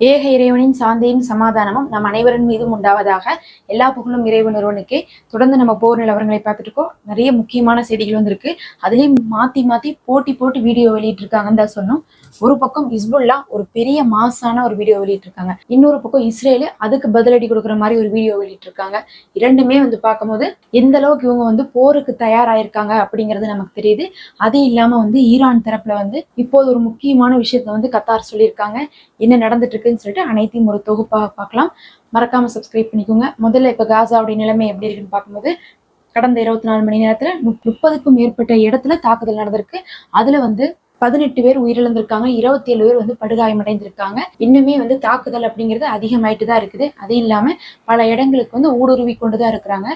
ஏக இறைவனின் சாந்தியும் சமாதானமும் நம் அனைவரின் மீதும் உண்டாவதாக எல்லா புகழும் இறைவன் ஒருவனுக்கே. தொடர்ந்து நம்ம போர் நிலவரங்களை பார்த்துட்டு இருக்கோம் நிறைய முக்கியமான செய்திகள் வந்திருக்கு. அதுலயும் மாத்தி மாத்தி போட்டி போட்டு வீடியோ வெளியிட்டிருக்காங்கன்னு தான் சொன்னோம் ஒரு பக்கம் இஸ்புல்லா ஒரு பெரிய மாசான ஒரு வீடியோ வெளியிட்டிருக்காங்க. இன்னொரு பக்கம் இஸ்ரேல் அதுக்கு பதிலடி கொடுக்குற மாதிரி ஒரு வீடியோ வெளியிட்டு இருக்காங்க இரண்டுமே வந்து பார்க்கும்போது எந்த அளவுக்கு இவங்க வந்து போருக்கு தயாராயிருக்காங்க அப்படிங்கிறது நமக்கு தெரியுது. அது இல்லாம வந்து ஈரான் தரப்புல வந்து இப்போது ஒரு முக்கியமான விஷயத்த வந்து கத்தார் சொல்லியிருக்காங்க. என்ன நடந்துட்டு இருக்குன்னு சொல்லிட்டு அனைத்தையும் ஒரு தொகுப்பாக பார்க்கலாம். மறக்காம சப்ஸ்கிரைப் பண்ணிக்கோங்க. முதல்ல இப்ப காசாவுடைய நிலைமை எப்படி இருக்குன்னு பார்க்கும்போது கடந்த இருபத்தி நாலு மணி நேரத்துல முப்பதுக்கும் மேற்பட்ட இடத்துல தாக்குதல் நடந்திருக்கு. அதுல வந்து பதினெட்டு பேர் உயிரிழந்திருக்காங்க இருபத்தி ஏழு பேர் வந்து படுகாயமடைந்திருக்காங்க. இன்னுமே வந்து தாக்குதல் அப்படிங்கிறது அதிகமாயிட்டு தான் இருக்குது. அது இல்லாம பல இடங்களுக்கு வந்து ஊடுருவி கொண்டு தான் இருக்கிறாங்க.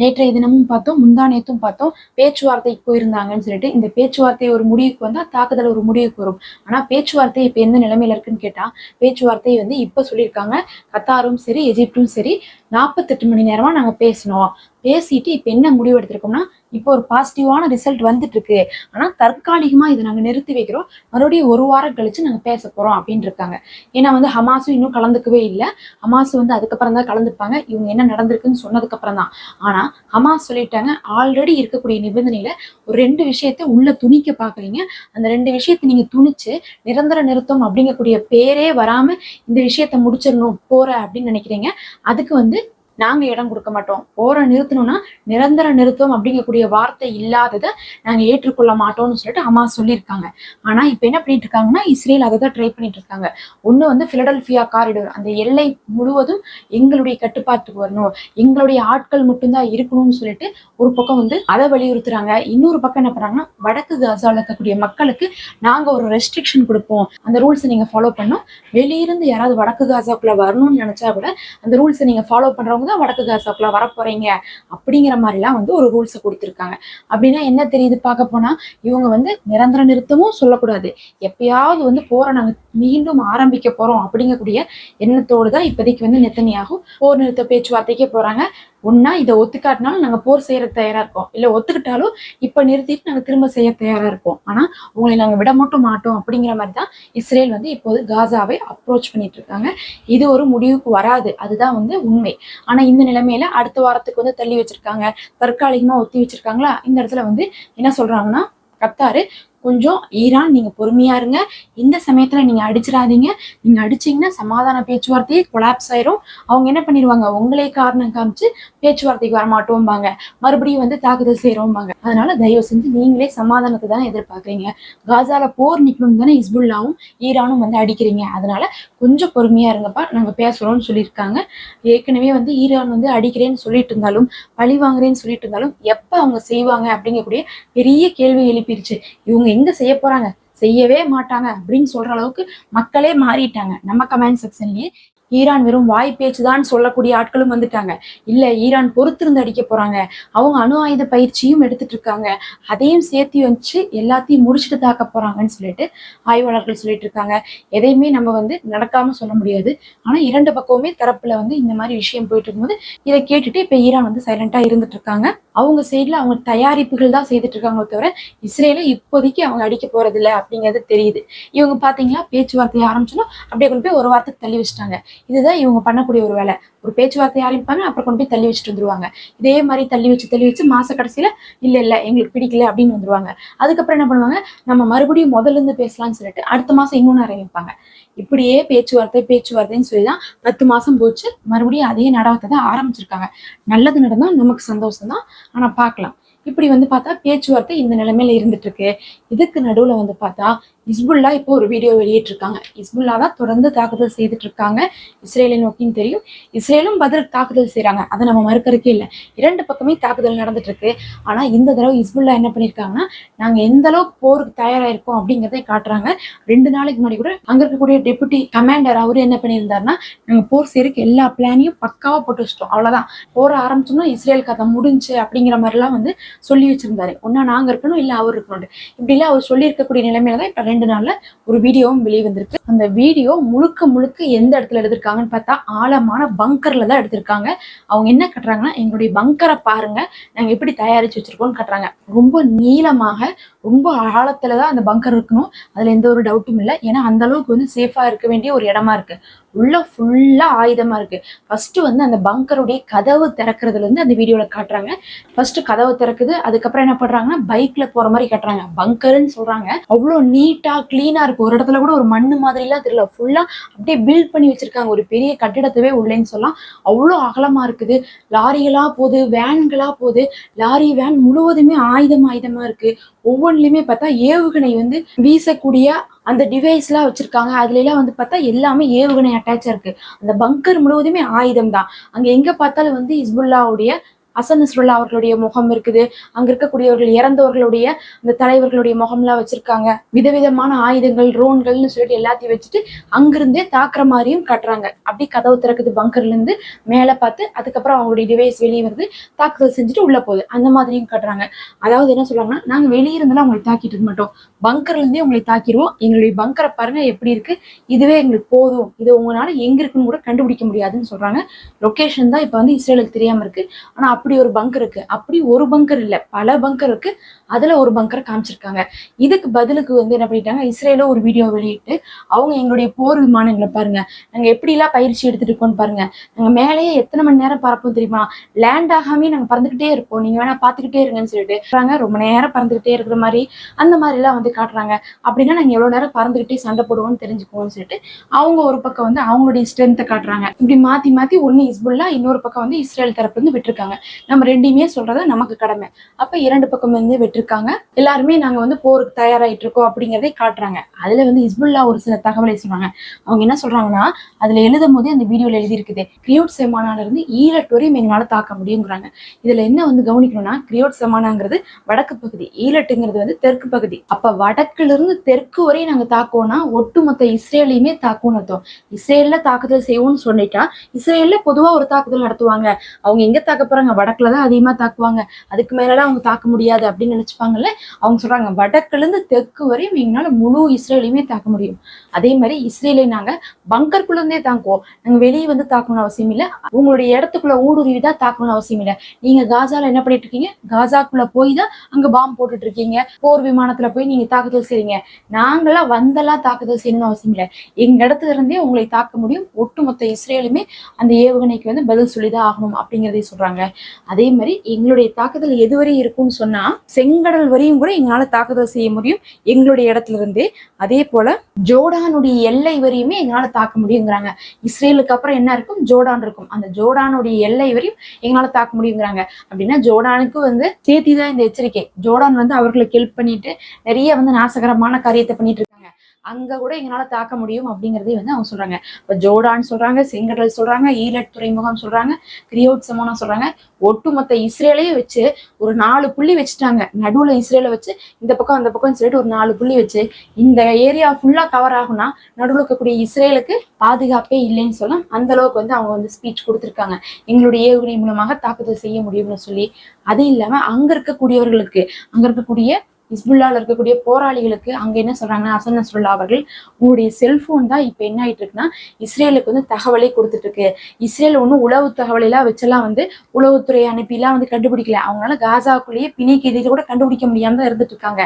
நேற்றைய தினமும் பார்த்தோம் முந்தா நேத்தும் பார்த்தோம். பேச்சுவார்த்தைக்கு போயிருந்தாங்கன்னு சொல்லிட்டு இந்த பேச்சுவார்த்தை ஒரு முடிவுக்கு வந்தா தாக்குதல் ஒரு முடிவுக்கு வரும். ஆனா பேச்சுவார்த்தை இப்ப எந்த நிலைமையில இருக்குன்னு கேட்டா பேச்சுவார்த்தை வந்து இப்ப சொல்லியிருக்காங்க. கத்தாரும் சரி எஜிப்டும் சரி நாற்பத்தெட்டு மணி நேரமா நாங்க பேசினோம். பேசிட்டு இப்ப என்ன முடிவு எடுத்திருக்கோம்னா இப்போ ஒரு பாசிட்டிவான ரிசல்ட் வந்துட்டு இருக்கு ஆனா தற்காலிகமா இதை நாங்க நிறுத்தி வைக்கிறோம். மறுபடியும் ஒரு வாரம் கழிச்சு நாங்க பேச போறோம் அப்படின்னு இருக்காங்க. ஏன்னா வந்து ஹமாஸும் இன்னும் கலந்துக்கவே இல்லை. ஹமாஸ் வந்து அதுக்கப்புறம் தான் கலந்துப்பாங்க. இவங்க என்ன நடந்திருக்குன்னு சொன்னதுக்கு அப்புறம் தான். ஆனா ஹமாஸ் சொல்லிட்டாங்க ஆல்ரெடி இருக்கக்கூடிய நிபந்தனையில ஒரு ரெண்டு விஷயத்த உள்ள துணிக்க பாக்குறீங்க. அந்த ரெண்டு விஷயத்த நீங்க துணிச்சு நிரந்தர நிறுத்தம் அப்படிங்கக்கூடிய பேரே வராம இந்த விஷயத்த முடிச்சிடணும் போற அப்படின்னு நினைக்கிறீங்க. அதுக்கு வந்து நாங்க இடம் கொடுக்க மாட்டோம். போற நிறுத்தணும்னா நிரந்தர நிறுத்தம் அப்படிங்கக்கூடிய வார்த்தை இல்லாததை நாங்க ஏற்றுக்கொள்ள மாட்டோம்னு சொல்லிட்டு அம்மா சொல்லியிருக்காங்க. ஆனா இப்ப என்ன பண்ணிட்டு இருக்காங்கன்னா இஸ்ரேல் அதை தான் ட்ரை பண்ணிட்டு இருக்காங்க. ஒண்ணு வந்து பிலடல்பியா காரிடோர் அந்த எல்லை முழுவதும் எங்களுடைய கட்டுப்பாட்டுக்கு வரணும். எங்களுடைய ஆட்கள் மட்டும்தான் இருக்கணும்னு சொல்லிட்டு ஒரு பக்கம் வந்து அதை வலியுறுத்துறாங்க. இன்னொரு பக்கம் என்ன பண்றாங்கன்னா வடக்கு காசாவில் இருக்கக்கூடிய மக்களுக்கு நாங்க ஒரு ரெஸ்ட்ரிக்ஷன் கொடுப்போம். அந்த ரூல்ஸை நீங்க ஃபாலோ பண்ணோம் வெளியிருந்து யாராவது வடக்கு காசாக்குள்ள வரணும்னு நினைச்சா கூட அந்த ரூல்ஸை நீங்க ஃபாலோ பண்றவங்க தான் வடக்கு காசாக்குள்ள வர போறீங்க அப்படிங்கிற மாதிரிலாம் வந்து ஒரு ரூல்ஸை கொடுத்துருக்காங்க. அப்படின்னா என்ன தெரியுது பார்க்க போனா இவங்க வந்து நிரந்தர நிறுத்தமும் சொல்லக்கூடாது. எப்பயாவது வந்து போற நாங்க மீண்டும் ஆரம்பிக்க போறோம் அப்படிங்கக்கூடிய எண்ணத்தோடு தான் இப்போதைக்கு வந்து நெத்தனியாகும். போர் நிறுத்த பேச்சுவார்த்தைக்கே போறாங்க. ஒன்னா இதை ஒத்துக்காட்டினாலும் நாங்க போர் செய்யற தயாரா இருக்கோம். இல்ல ஒத்துக்கிட்டாலும் இப்ப நிறுத்திட்டு நாங்க திரும்ப செய்ய தயாரா இருக்கோம். ஆனா உங்களை நாங்க விட மட்டும் மாட்டோம் அப்படிங்கிற மாதிரி தான் இஸ்ரேல் வந்து இப்போது காசாவை அப்ரோச் பண்ணிட்டு இருக்காங்க. இது ஒரு முடிவுக்கு வராது. அதுதான் வந்து உண்மை. ஆனா இந்த நிலைமையில அடுத்த வாரத்துக்கு வந்து தள்ளி வச்சிருக்காங்க. தற்காலிகமா ஒத்தி வச்சிருக்காங்களா? இந்த இடத்துல வந்து என்ன சொல்றாங்கன்னா கத்தாரு கொஞ்சம் ஈரான் நீங்க பொறுமையா இருங்க. இந்த சமயத்துல நீங்க அடிச்சிடாதீங்க. நீங்க அடிச்சீங்கன்னா சமாதான பேச்சுவார்த்தையே கொலாப்ஸ் ஆயிரும். அவங்க என்ன பண்ணிடுவாங்க? உங்களே காரணம் காமிச்சு பேச்சுவார்த்தைக்கு வரமாட்டோம்பாங்க. மறுபடியும் வந்து தாக்குதல் செய்யறோம்பாங்க அதனால தயவு செஞ்சு நீங்களே சமாதானத்தை தானே எதிர்பார்க்கறீங்க. காசால போர் நிக்கணும் தானே இஸ்புல்லாவும் ஈரானும் வந்து அடிக்கிறீங்க. அதனால கொஞ்சம் பொறுமையா இருங்கப்பா. நாங்க பேசுறோம்னு சொல்லியிருக்காங்க. ஏற்கனவே வந்து ஈரான் வந்து அடிக்கிறேன்னு சொல்லிட்டு இருந்தாலும் பழி வாங்குறேன்னு சொல்லிட்டு இருந்தாலும் எப்ப அவங்க செய்வாங்க அப்படிங்கக்கூடிய பெரிய கேள்வி எழுப்பிருச்சு. இவங்க எங்க செய்ய போறாங்க? செய்யவே மாட்டாங்க அப்படின்னு சொல்ற அளவுக்கு மக்களே மாறிட்டாங்க. நம்ம கமெண்ட் செக்ஷன்லயே ஈரான் வெறும் வாய் பேச்சு தான் சொல்லக்கூடிய ஆட்களும் வந்துட்டாங்க. இல்ல ஈரான் பொறுத்திருந்து அடிக்க போறாங்க. அவங்க அணு ஆயுத பயிற்சியும் எடுத்துட்டு இருக்காங்க. அதையும் சேர்த்து வச்சு எல்லாத்தையும் முடிச்சுட்டு தாக்க போறாங்கன்னு சொல்லிட்டு ஆய்வாளர்கள் சொல்லிட்டு இருக்காங்க. எதையுமே நம்ம வந்து நடக்காம சொல்ல முடியாது. ஆனா இரண்டு பக்கமுமே தரப்புல வந்து இந்த மாதிரி விஷயம் போயிட்டு இருக்கும்போது இதை கேட்டுட்டு இப்ப ஈரான் வந்து சைலண்டா இருந்துட்டு இருக்காங்க. அவங்க சைட்ல அவங்க தயாரிப்புகள் தான் செய்துட்டு இருக்காங்களே தவிர இஸ்ரேல இப்போதைக்கு அவங்க அடிக்க போறது அப்படிங்கிறது தெரியுது. இவங்க பாத்தீங்களா? பேச்சுவார்த்தை ஆரம்பிச்சாலும் அப்படியே கொண்டு போய் ஒரு வாரத்துக்கு தள்ளி வச்சுட்டாங்க. இதுதான் இவங்க பண்ணக்கூடிய ஒரு வேலை. ஒரு பேச்சுவார்த்தை ஆரம்பிப்பாங்க அப்புறம் கொண்டு போய் தள்ளி வச்சுட்டு வந்துருவாங்க. இதே மாதிரி தள்ளி வச்சு தள்ளி வச்சு மாச கடைசியில இல்ல இல்ல எங்களுக்கு பிடிக்கல அப்படின்னு வந்துருவாங்க. அதுக்கப்புறம் என்ன பண்ணுவாங்க நம்ம மறுபடியும் முதல்ல இருந்து பேசலாம்னு சொல்லிட்டு அடுத்த மாசம் இன்னொன்று ஆரம்பிப்பாங்க. இப்படியே பேச்சுவார்த்தை பேச்சுவார்த்தைன்னு சொல்லி தான் பத்து மாசம் போச்சு. மறுபடியும் அதே நடவத்தை தான் ஆரம்பிச்சிருக்காங்க. நல்லது நடந்தா நமக்கு சந்தோஷம் தான். ஆனா பார்க்கலாம். இப்படி வந்து பார்த்தா பேச்சுவார்த்தை இந்த நிலைமையில இருந்துட்டு இருக்கு. இதுக்கு நடுவுல வந்து பார்த்தா இஸ்புல்லா இப்போ ஒரு வீடியோ வெளியிட்டிருக்காங்க. இஸ்புல்லா தான் தொடர்ந்து தாக்குதல் செய்துட்டு இருக்காங்க இஸ்ரேலை நோக்கின்னு தெரியும். இஸ்ரேலும் பதில் தாக்குதல் செய்கிறாங்க அதை நம்ம மறுக்கறதுக்கே இல்லை. இரண்டு பக்கமே தாக்குதல் நடந்துட்டு இருக்கு ஆனால் இந்த தடவை இஸ்புல்லா என்ன பண்ணியிருக்காங்கன்னா நாங்கள் எந்த அளவுக்கு போருக்கு தயாராயிருக்கோம் அப்படிங்கிறத காட்டுறாங்க. ரெண்டு நாளைக்கு முன்னாடி கூட அங்கே இருக்கக்கூடிய டெபுட்டி கமாண்டர் அவர் என்ன பண்ணியிருந்தாருன்னா நாங்கள் போர் செய்யறதுக்கு எல்லா பிளானையும் பக்காவாக போட்டு வச்சிட்டோம். அவ்வளோதான் போற ஆரம்பிச்சோம்னா இஸ்ரேலுக்கு அதை முடிஞ்சு அப்படிங்கிற மாதிரிலாம் வந்து சொல்லி வச்சிருந்தாரு. ஒன்னா நாங்கள் இருக்கணும் இல்லை அவர் இருக்கணும் இப்படிலாம் அவர் சொல்லியிருக்கக்கூடிய நிலைமையில தான் இப்போ ரெண்டு நாள்ல ஒரு வீடியோவும் வெளியே வந்திருக்கு. அந்த வீடியோ முழுக்க முழுக்க எந்த இடத்துல எடுத்திருக்காங்கன்னு பார்த்தா ஆழமான பங்கர்ல தான் எடுத்திருக்காங்க. அவங்க என்ன கட்டுறாங்கன்னா எங்களுடைய பங்கரை பாருங்க நாங்க எப்படி தயாரிச்சு வச்சிருக்கோம்னு கட்டுறாங்க. ரொம்ப நீளமாக ரொம்ப ஆழத்துல தான் அந்த பங்கர் இருக்கணும். அதுல எந்த ஒரு டவுட்டும் இல்லை. ஏன்னா அந்த அளவுக்கு வந்து சேஃபா இருக்க வேண்டிய ஒரு இடமா இருக்கு. உள்ள ஃபுல்லா ஆயுதமா இருக்கு. ஃபர்ஸ்ட் வந்து அந்த பங்கருடைய கதவு திறக்கிறதுல இருந்து அந்த வீடியோல காட்டுறாங்க. ஃபர்ஸ்ட் கதவு திறக்குது அதுக்கப்புறம் என்ன பண்றாங்கன்னா பைக்ல போற மாதிரி காட்டுறாங்க. பங்கர்னு சொல்றாங்க. அவ்வளோ நீட்டா கிளீனா இருக்கு. ஒரு இடத்துல கூட ஒரு மண்ணு மாதிரி எல்லாம் தெரியல. ஃபுல்லா அப்படியே பில்ட் பண்ணி வச்சிருக்காங்க. ஒரு பெரிய கட்டிடத்தவே உள்ளேன்னு சொல்லலாம். அவ்வளோ அகலமா இருக்குது. லாரிகளா போகுது வேன்களா போகுது. லாரி வேன் முழுவதுமே ஆயுதம் ஆயுதமா இருக்கு. ஒவ்வொன்றுலையுமே பார்த்தா ஏவுகணை வந்து வீசக்கூடிய அந்த டிவைஸ்லாம் வச்சிருக்காங்க. அதுல எல்லாம் வந்து பார்த்தா எல்லாமே ஏவுகணை அட்டாச்சாக இருக்கு. அந்த பங்கர் முழுவதுமே ஆயுதம் தான். அங்க எங்க பார்த்தாலும் வந்து இஸ்புல்லாவுடைய அசன் நஸ்ருல்லா அவர்களுடைய முகம் இருக்குது. அங்க இருக்கக்கூடியவர்கள் இறந்தவர்களுடைய அந்த தலைவர்களுடைய முகம்லாம் வச்சிருக்காங்க. விதவிதமான ஆயுதங்கள் ட்ரோன்கள்னு சொல்லிட்டு எல்லாத்தையும் வச்சுட்டு அங்கிருந்தே தாக்குற மாதிரியும் காட்டுறாங்க. அப்படி கதவு திறக்குது பங்கர்ல இருந்து மேலே பார்த்து அதுக்கப்புறம் அவங்களுடைய டிவைஸ் வெளியே வந்து தாக்குதல் செஞ்சுட்டு உள்ள போகுது. அந்த மாதிரியும் காட்டுறாங்க. அதாவது என்ன சொல்லுவாங்கன்னா நாங்க வெளியே இருந்தாலும் அவங்களை தாக்கிட்டு இருக்க மாட்டோம். பங்கர்லேருந்தே உங்களை தாக்கிடுவோம் எங்களுடைய பங்கரை பாருங்க எப்படி இருக்கு? இதுவே எங்களுக்கு போதும். இது உங்களால எங்க இருக்குன்னு கூட கண்டுபிடிக்க முடியாதுன்னு சொல்றாங்க. லொக்கேஷன் தான் இப்போ வந்து இஸ்ரேலுக்கு தெரியாம இருக்கு. ஆனா அப்படி ஒரு பங்கர் இருக்கு. அப்படி ஒரு பங்கர் இல்லை. பல பங்கர் இருக்கு. அதுல ஒரு பங்கரை காமிச்சிருக்காங்க. இதுக்கு பதிலுக்கு வந்து என்ன பண்ணிட்டாங்க? இஸ்ரேல ஒரு வீடியோ வெளியிட்டு அவங்க எங்களுடைய போர் விமானங்களை பாருங்க. நாங்க எப்படிலாம் பயிற்சி எடுத்துட்டு இருக்கோம்னு பாருங்க. நாங்க மேலேயே எத்தனை மணி நேரம் பறப்போம் தெரியுமா? லேண்ட் ஆகாமே நாங்க பறந்துகிட்டே இருப்போம். நீங்க வேணா பாத்துக்கிட்டே இருங்கன்னு சொல்லிட்டு ரொம்ப நேரம் பறந்துகிட்டே இருக்கிற மாதிரி அந்த மாதிரி எல்லாம் வந்து காட்டுறாங்க. அப்படின்னா நாங்கள் எவ்வளவு நேரம் பறந்துகிட்டே சண்டை போடுவோம்னு தெரிஞ்சுக்குவோம்னு சொல்லிட்டு அவங்க ஒரு பக்கம் வந்து அவங்களுடைய ஸ்ட்ரென்த்தை காட்டுறாங்க. இப்படி மாத்தி மாத்தி ஒண்ணு இஸ்புல்லா இன்னொரு பக்கம் வந்து இஸ்ரேல் தரப்பு வந்து விட்டுருக்காங்க. நம்ம ரெண்டையுமே சொல்றது நமக்கு கடமை. அப்ப இரண்டு பக்கம் வந்து விட்டுருக்காங்க. எல்லாருமே நாங்க வந்து போருக்கு தயாராயிட்டு இருக்கோம் அப்படிங்கிறதே காட்டுறாங்க. அதுல வந்து இஸ்புல்லா ஒரு சில தகவலை சொல்றாங்க. அவங்க என்ன சொல்றாங்கன்னா அதுல எழுதும் போதே அந்த வீடியோவில் எழுதியிருக்குது. கிரியோட் செமானால இருந்து ஈழட் வரையும் எங்களால் தாக்க முடியுங்கிறாங்க. இதுல என்ன வந்து கவனிக்கணும்னா கிரியோட் செமானாங்கிறது வடக்கு பகுதி ஈலட்டுங்கிறது வந்து தெற்கு பகுதி. அப்போ வடக்குல இருந்து தெற்கு வரையும் நாங்க தாக்குவோம்னா ஒட்டுமொத்த இஸ்ரேலையுமே தாக்கும்னு அர்த்தம். இஸ்ரேலில் தாக்குதல் செய்வோம்னு சொல்லிட்டா இஸ்ரேல்ல பொதுவாக ஒரு தாக்குதல் நடத்துவாங்க. அவங்க எங்க தாக்க போகிறாங்க வடக்குல தான் அதிகமா தாக்குவாங்க. அதுக்கு மேலலாம் அவங்க தாக்க முடியாது அப்படின்னு நினச்சிப்பாங்கல்ல? அவங்க சொல்றாங்க வடக்குல இருந்து தெற்கு வரையும் எங்களால முழு இஸ்ரேலையுமே தாக்க முடியும். அதே மாதிரி இஸ்ரேலை நாங்க பங்கருக்குள்ள இருந்தே தாக்குவோம். நாங்க வெளியே வந்து தாக்கணும்னு அவசியம் இல்லை. உங்களுடைய இடத்துக்குள்ள ஊடுருவி தான் தாக்கணும்னு அவசியம் இல்லை. நீங்க காசாவில் என்ன பண்ணிட்டு இருக்கீங்க? காசாக்குள்ளே போய் தான் அங்கே பாம்பு போட்டுட்டு இருக்கீங்க. போர் விமானத்துல போய் நீங்க தாக்குதல் செய்றீங்க. நாங்களா வந்தெல்லாம் தாக்குதல் செய்யணும்னு அவசியம் இல்லை. எங்க இடத்துல இருந்தே உங்களை தாக்க முடியும். ஒட்டுமொத்த இஸ்ரேலுமே அந்த ஏவுகணைக்கு வந்து பதில் சொல்லிதான் ஆகணும் அப்படிங்கிறதே சொல்றாங்க. அதே மாதிரி எங்களுடைய தாக்குதல் எதுவரை இருக்கும்னு சொன்னா செங்கடல் வரையும் கூட எங்களால தாக்குதல் செய்ய முடியும் எங்களுடைய இடத்துல இருந்தே. அதே போல ஜோர்டானுடைய எல்லை வரையுமே எங்களால தாக்க முடியுங்கிறாங்க. இஸ்ரேலுக்கு அப்புறம் என்ன இருக்கும்? ஜோர்டான் இருக்கும். அந்த ஜோர்டானுடைய எல்லை வரையும் எங்களால தாக்க முடியுங்கிறாங்க. அப்படின்னா ஜோர்டானுக்கு வந்து சேர்த்தி தான் இந்த எச்சரிக்கை. ஜோர்டான் வந்து அவர்களுக்கு ஹெல்ப் பண்ணிட்டு நிறைய வந்து நாசகரமான காரியத்தை பண்ணிட்டு இருக்காங்க. அங்க கூட எங்களால தாக்க முடியும் அப்படிங்கறதே வந்து அவங்க சொல்றாங்க. இப்ப ஜோடான்னு சொல்றாங்க செங்கடல் சொல்றாங்க ஈலட் துறைமுகம் சொல்றாங்க கிரியோட் சமோனா சொல்றாங்க. ஒட்டுமொத்த இஸ்ரேலையே வச்சு ஒரு நாலு புள்ளி வச்சுட்டாங்க. நடுவுல இஸ்ரேலை வச்சு இந்த பக்கம் அந்த பக்கம் சொல்லிட்டு ஒரு நாலு புள்ளி வச்சு இந்த ஏரியா ஃபுல்லா கவர் ஆகும்னா நடுவுல இருக்கக்கூடிய இஸ்ரேலுக்கு பாதுகாப்பே இல்லைன்னு சொல்லலாம் அந்த அளவுக்கு வந்து அவங்க வந்து ஸ்பீச் கொடுத்துருக்காங்க. எங்களுடைய ஏவுகணை மூலமாக தாக்குதல் செய்ய முடியும்னு சொல்லி. அது இல்லாம அங்க இருக்கக்கூடியவர்களுக்கு அங்க இருக்கக்கூடிய இஸ்புல்லால இருக்கக்கூடிய போராளிகளுக்கு அங்க என்ன சொல்றாங்கன்னா அசன் நஸ்ருல்லா அவர்கள் உங்களுடைய செல்போன் தான் இப்ப என்ன ஆயிட்டு இருக்குன்னா இஸ்ரேலுக்கு வந்து தகவலை கொடுத்துட்டு இருக்கு. இஸ்ரேல் ஒன்றும் உளவு தகவலெல்லாம் வச்செல்லாம் வந்து உளவுத்துறை அனுப்பிலாம் வந்து கண்டுபிடிக்கல. அவங்களால காசாக்குள்ளேயே பிணிக்கு கூட கண்டுபிடிக்க முடியாம தான் இருந்துட்டு இருக்காங்க.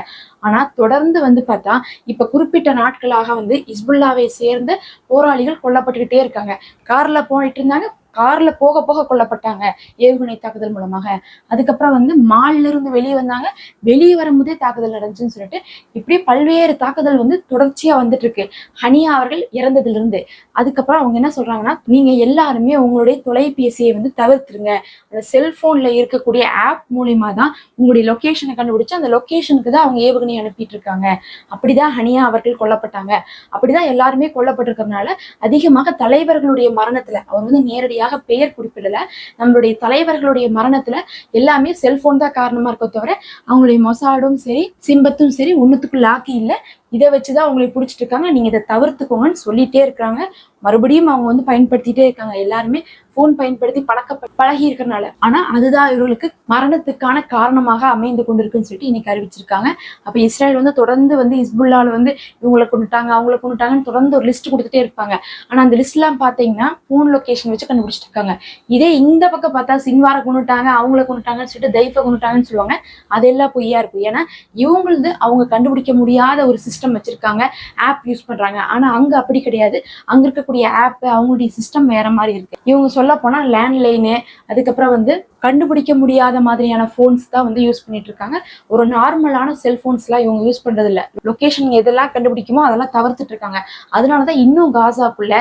ஆனா தொடர்ந்து வந்து பார்த்தா இப்ப குறிப்பிட்ட நாட்களாக வந்து இஸ்புல்லாவை சேர்ந்த போராளிகள் கொல்லப்பட்டுக்கிட்டே இருக்காங்க. கார்ல போயிட்டு இருந்தாங்க கார்ல போக போக கொல்லப்பட்டாங்க ஏவுகணை தாக்குதல் மூலமாக. அதுக்கப்புறம் வந்து மால்ல இருந்து வெளியே வந்தாங்க. வெளியே வரும்போதே தாக்குதல் நடந்துச்சுன்னு சொல்லிட்டு இப்படி பல்வேறு தாக்குதல் வந்து தொடர்ச்சியா வந்துட்டு இருக்கு ஹனியா அவர்கள் இறந்ததுல இருந்து அதுக்கப்புறம் அவங்க என்ன சொல்றாங்கன்னா நீங்க எல்லாருமே உங்களுடைய தொலைபேசியை வந்து தவிர்த்துருங்க. அந்த செல்போன்ல இருக்கக்கூடிய ஆப் மூலியமா தான் உங்களுடைய லொகேஷனை கண்டுபிடிச்சு அந்த லொகேஷனுக்கு தான் அவங்க ஏவுகணை அனுப்பிட்டு இருக்காங்க. அப்படிதான் ஹனியா அவர்கள் கொல்லப்பட்டாங்க. அப்படிதான் எல்லாருமே கொல்லப்பட்டிருக்கிறதுனால அதிகமாக தலைவர்களுடைய மரணத்துல அவர் வந்து நேரடியாக பெயர் குறிப்பிடல. நம்மளுடைய தலைவர்களுடைய மரணத்துல எல்லாமே செல்போன் தான் காரணமா இருக்க தவிர அவங்களுடைய மொசாடும் சரி சிம்பத்தும் சரி ஒண்ணுத்துக்கு லாக்கி இல்ல. இதை வச்சுதான் அவங்களை பிடிச்சிட்டு இருக்காங்க. நீங்க இதை தவிர்த்துக்கோங்கன்னு சொல்லிட்டே இருக்காங்க மறுபடியும் அவங்க வந்து பயன்படுத்திட்டே இருக்காங்க. எல்லாருமே போன் பயன்படுத்தி பழக்க பழகி இருக்கிறனால ஆனா அதுதான் இவர்களுக்கு மரணத்துக்கான காரணமாக அமைந்து கொண்டிருக்குன்னு சொல்லிட்டு இன்னைக்கு அறிவிச்சிருக்காங்க. அப்ப இஸ்ரேல் வந்து தொடர்ந்து வந்து இஸ்புல்லால வந்து இவங்களை கொண்டுட்டாங்க அவங்கள கொண்டுட்டாங்கன்னு தொடர்ந்து ஒரு லிஸ்ட் கொடுத்துட்டே இருப்பாங்க. ஆனா அந்த லிஸ்ட் எல்லாம் பாத்தீங்கன்னா போன் லொகேஷன் வச்சு கண்டுபிடிச்சிட்டு இருக்காங்க இதே இந்த பக்கம் பார்த்தா சின்வார கொண்டுட்டாங்க அவங்கள கொண்டுட்டாங்கன்னு சொல்லிட்டு தைஃபை கொண்டுட்டாங்கன்னு சொல்லுவாங்க. அதெல்லாம் பொய்யா இருக்கும் ஏன்னா இவங்களது அவங்க கண்டுபிடிக்க முடியாத ஒரு சிஸ்டம் சிஸ்டம் வச்சிருக்காங்க. ஆப் யூஸ் பண்றாங்க. ஆனா அங்க அப்படி கிடையாது. அங்க இருக்கக்கூடிய ஆப் அவங்களுடைய சிஸ்டம் வேற மாதிரி இருக்கு. இவங்க சொல்ல போனா லேண்ட்லைனு அதுக்கப்புறம் வந்து கண்டுபிடிக்க முடியாத மாதிரியான ஃபோன்ஸ் தான் வந்து யூஸ் பண்ணிட்டு இருக்காங்க. ஒரு நார்மலான செல்ஃபோன்ஸ்லாம் இவங்க யூஸ் பண்ணுறது இல்லை லொக்கேஷன் எதெல்லாம் கண்டுபிடிக்குமோ அதெல்லாம் தவிர்த்துட்டு இருக்காங்க. அதனால தான் இன்னும் காசாக்குள்ள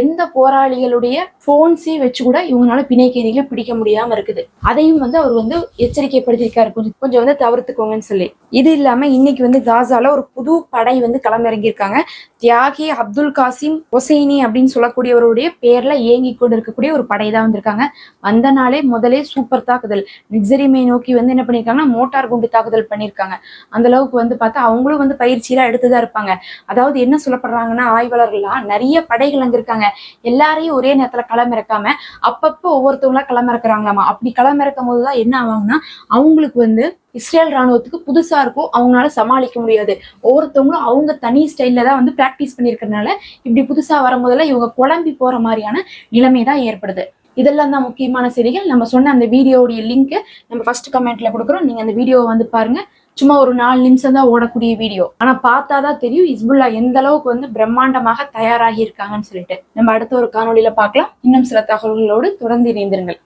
எந்த போராளிகளுடைய ஃபோன்ஸையும் வச்சு கூட இவங்களால பிணைக்கைதிகளை பிடிக்க முடியாமல் இருக்குது. அதையும் வந்து அவர் வந்து எச்சரிக்கைப்படுத்தியிருக்காரு. கொஞ்சம் கொஞ்சம் வந்து தவிர்த்துக்கோங்கன்னு சொல்லி. இது இல்லாமல் இன்னைக்கு வந்து காசால ஒரு புது படை வந்து களமிறங்கியிருக்காங்க. தியாகி அப்துல் காசிம் ஒசைனி அப்படின்னு சொல்லக்கூடியவருடைய பேர்ல இயங்கி கொண்டு இருக்கக்கூடிய ஒரு படை தான் வந்திருக்காங்க. வந்த நாளே முதலே சூப்பர் தாக்குதல். நிட்சரிமை நோக்கி வந்து என்ன பண்ணியிருக்காங்கன்னா மோட்டார் குண்டு தாக்குதல் பண்ணியிருக்காங்க. அந்த அளவுக்கு வந்து பார்த்தா அவங்களும் வந்து பயிற்சியெல்லாம் எடுத்துதான் இருப்பாங்க. அதாவது என்ன சொல்லப்படுறாங்கன்னா ஆய்வாளர்கள்லாம் நிறைய படைகள் அங்க இருக்காங்க. எல்லாரையும் ஒரே நேரத்துல களமிறக்காம அப்பப்போ ஒவ்வொருத்தவங்களா களமிறக்குறாங்களாமா அப்படி களமிறக்கும் போதுதான் என்ன ஆகும்னா அவங்களுக்கு வந்து இஸ்ரேல் ராணுவத்துக்கு புதுசா இருக்கும் அவங்களால சமாளிக்க முடியாது. ஒவ்வொருத்தவங்களும் அவங்க தனி ஸ்டைல்ல தான் வந்து பிராக்டிஸ் பண்ணியிருக்கறனால இப்படி புதுசா வரும்போதெல்லாம் இவங்க குழம்பி போற மாதிரியான நிலைமை தான் ஏற்படுது. இதெல்லாம் தான் முக்கியமான செய்திகள். நம்ம சொன்ன அந்த வீடியோடைய லிங்க் நம்ம ஃபர்ஸ்ட் கமெண்ட்ல கொடுக்குறோம். நீங்க அந்த வீடியோவை வந்து பாருங்க. சும்மா ஒரு நாலு நிமிஷம் தான் ஓடக்கூடிய வீடியோ. ஆனா பார்த்தாதான் தெரியும் இஸ்புல்லா எந்த அளவுக்கு வந்து பிரம்மாண்டமாக தயாராகி இருக்காங்கன்னு சொல்லிட்டு. நம்ம அடுத்த ஒரு காணொலியில பார்க்கலாம். இன்னும் சில தகவல்களோடு தொடர்ந்து இணைந்திருங்கள்.